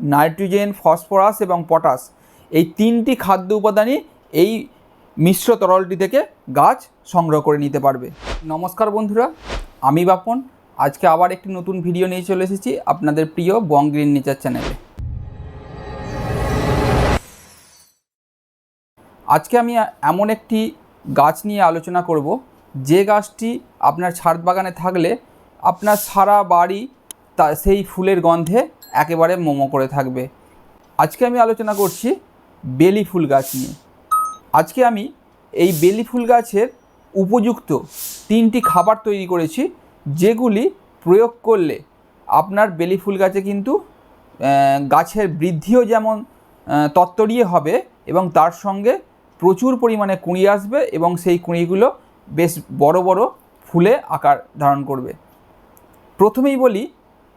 Nitrogen, phosphorus এবং potash. এই তিনটি খাদ্য উপাদানই এই মিশ্র তরলটি থেকে গাছ সংগ্রহ করে নিতে পারবে। নমস্কার বন্ধুরা, আমি বাপন। আজকে আবার একটি নতুন ভিডিও নিয়ে চলে এসেছি আপনাদের প্রিয় বং গ্রিন নেচার চ্যানেলে। আজকে আমি এমন একটি গাছ নিয়ে আলোচনা করব, যে গাছটি আপনার ছাদ বাগানে থাকলে আপনার সারা বাড়ি তা সেই ফুলের গন্ধে একেবারে মোমো করে থাকবে। আজকে আমি আলোচনা করছি বেলি ফুল গাছ নিয়ে। আজকে আমি এই বেলি ফুল গাছের উপযুক্ত তিনটি খাবার তৈরি করেছি, যেগুলি প্রয়োগ করলে আপনার বেলি ফুল গাছে কিন্তু গাছের বৃদ্ধিও যেমন তত্তরিয়ে হবে এবং তার সঙ্গে প্রচুর পরিমাণে কুঁড়ি আসবে এবং সেই কুঁড়িগুলো বেশ বড় বড় ফুলে আকার ধারণ করবে। প্রথমেই বলি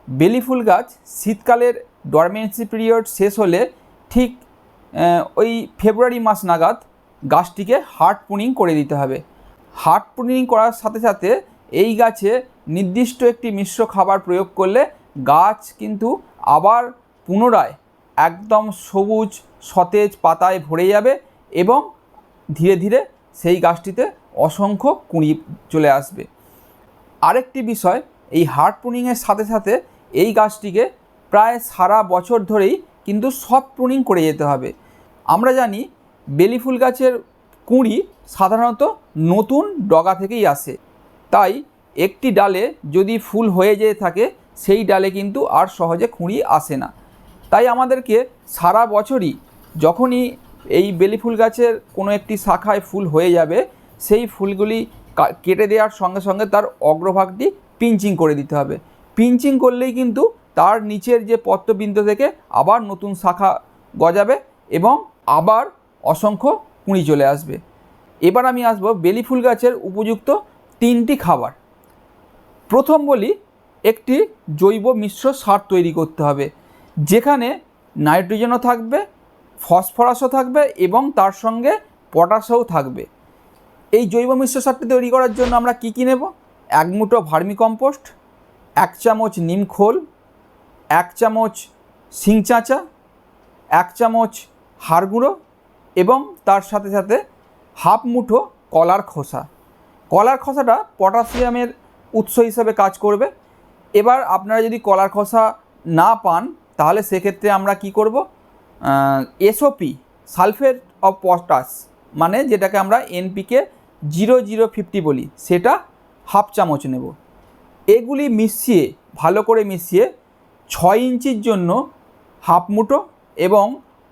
বেলি ফুল গাছ শীতকালের ডরমেন্সি পিরিয়ড শেষ হলে ঠিক ওই ফেব্রুয়ারি মাস নাগাদ গাছটিকে হার্ট পুনিং করে দিতে হবে। হার্ট পুনিং করার সাথে সাথে এই গাছে নির্দিষ্ট একটি মিশ্র খাবার প্রয়োগ করলে গাছ কিন্তু আবার পুনরায় একদম সবুজ, সতেজ পাতায় ভরে যাবে এবং ধীরে ধীরে সেই গাছটিতে অসংখ্য কুঁড়ি চলে আসবে। আরেকটি বিষয়, এই হার্ট প্রুনিংয়ের সাথে সাথে এই গাছটিকে প্রায় সারা বছর ধরেই কিন্তু সফট প্রুনিং করে যেতে হবে। আমরা জানি বেলি ফুল গাছের কুঁড়ি সাধারণত নতুন ডগা থেকেই আসে। তাই একটি ডালে যদি ফুল হয়ে যেয়ে থাকে, সেই ডালে কিন্তু আর সহজে কুঁড়ি আসে না। তাই আমাদেরকে সারা বছরই যখনই এই বেলি ফুল গাছের কোনো একটি শাখায় ফুল হয়ে যাবে, সেই ফুলগুলি কেটে দেওয়ার সঙ্গে সঙ্গে তার অগ্রভাগটি পিঞ্চিং করে দিতে হবে। পিঞ্চিং করলেই কিন্তু তার নিচের যে পত্রবিন্দু থেকে আবার নতুন শাখা গজাবে এবং আবার অসংখ্য কুঁড়ি চলে আসবে। এবার আমি আসব বেলি ফুল গাছের উপযুক্ত তিনটি খাবার। প্রথম বলি, একটি জৈব মিশ্র সার তৈরি করতে হবে, যেখানে নাইট্রোজেনও থাকবে, ফসফরাসও থাকবে এবং তার সঙ্গে পটাশও থাকবে। এই জৈব মিশ্র সারটি তৈরি করার জন্য আমরা কী কী নেব? এক মুঠো ভার্মি কম্পোস্ট এক চামচ নিম খোল, এক চামচ শিং চাঁচা, এক চামচ হাড় গুঁড়ো এবং তার সাথে সাথে হাফ মুঠো কলার খোসা। কলার খোসাটা পটাশিয়ামের উৎস হিসাবে কাজ করবে। এবার আপনারা যদি কলার খোসা না পান, তাহলে সেক্ষেত্রে আমরা কি করব? এসওপি সালফেট অফ পটাশ মানে যেটাকে আমরা এনপিকে জিরো জিরো ফিফটি বলি, সেটা হাফ চামচ নেব। এগুলি মিশিয়ে, ভালো করে মিশিয়ে ছয় ইঞ্চির জন্য হাফ মুঠো এবং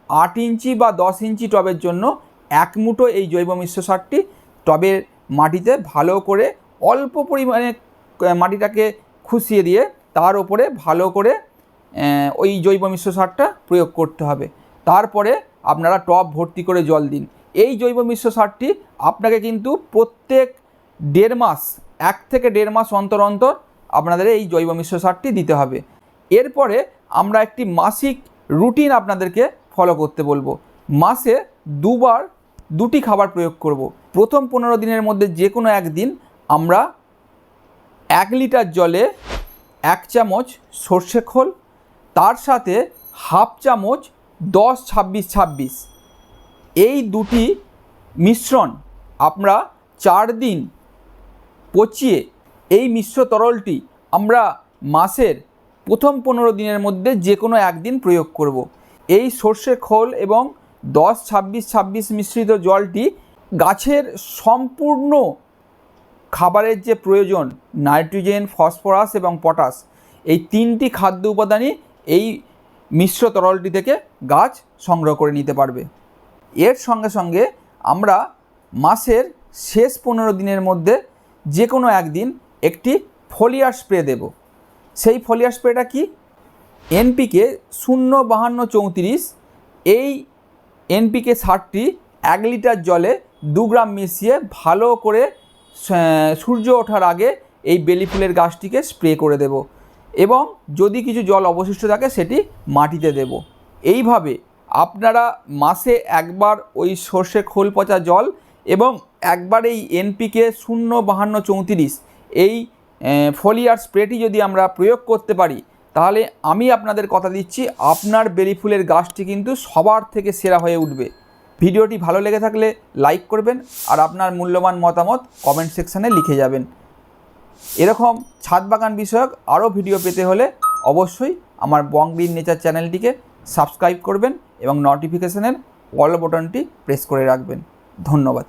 আট ইঞ্চি বা দশ ইঞ্চি টবের জন্য এক মুঠো এই জৈব মিশ্র সারটি টবের মাটিতে ভালো করে অল্প পরিমাণে মাটিটাকে খুশিয়ে দিয়ে তার উপরে ভালো করে ওই জৈব মিশ্র সারটা প্রয়োগ করতে হবে। তারপরে আপনারা টব ভর্তি করে জল দিন। এই জৈব মিশ্র সারটি আপনাকে কিন্তু প্রত্যেক দেড় মাস, এক থেকে দেড় মাস অন্তর অন্তর আপনাদের এই জৈব মিশ্র সারটি দিতে হবে। এরপরে আমরা একটি মাসিক রুটিন আপনাদেরকে ফলো করতে বলব। মাসে দুবার দুটি খাবার প্রয়োগ করব। প্রথম পনেরো দিনের মধ্যে যে কোনো একদিন আমরা এক লিটার জলে এক চামচ সর্ষে খোল, তার সাথে হাফ চামচ দশ ছাব্বিশ ছাব্বিশ। এই দুটি মিশ্রণ আমরা চার দিন পচিয়ে এই মিশ্র তরলটি আমরা মাসের প্রথম পনেরো দিনের মধ্যে যে কোনো একদিন প্রয়োগ করব। এই সর্ষে খোল এবং দশ, ছাব্বিশ ছাব্বিশ মিশ্রিত জলটি গাছের সম্পূর্ণ খাবারের যে প্রয়োজন, নাইট্রোজেন, ফসফরাস এবং পটাশ, এই তিনটি খাদ্য উপাদানই এই মিশ্র তরলটি থেকে গাছ সংগ্রহ করে নিতে পারবে এর সঙ্গে সঙ্গে আমরা মাসের শেষ পনেরো দিনের মধ্যে যে কোনো একদিন একটি ফলিয়ার স্প্রে দেব। সেই ফলিয়ার স্প্রেটা কি? এনপিকে শূন্য বাহান্ন চৌত্রিশ, এই এনপিকে সারটি এক লিটার জলে দু গ্রাম মিশিয়ে ভালো করে সূর্য ওঠার আগে এই বেলি ফুলের গাছটিকে স্প্রে করে দেব এবং যদি কিছু জল অবশিষ্ট থাকে সেটি মাটিতে দেব। এইভাবে আপনারা মাসে একবার ওই সর্ষে খোল পচা জল এবং একবার এই এনপিকে শূন্য বাহান্ন চৌত্রিশ এই ফলিয়ার স্প্রেটি যদি আমরা প্রয়োগ করতে পারি, তাহলে আমি আপনাদের কথা দিচ্ছি, আপনার বেলি ফুলের গাছটি কিন্তু সবার থেকে সেরা হয়ে উঠবে। ভিডিওটি ভালো লেগে থাকলে লাইক করবেন আর আপনার মূল্যবান মতামত কমেন্ট সেকশানে লিখে যাবেন। এরকম ছাদ বাগান বিষয়ক আরও ভিডিও পেতে হলে অবশ্যই আমার বং গ্রিন নেচার চ্যানেলটিকে সাবস্ক্রাইব করবেন এবং নোটিফিকেশনের অল বাটনটি প্রেস করে রাখবেন। ধন্যবাদ।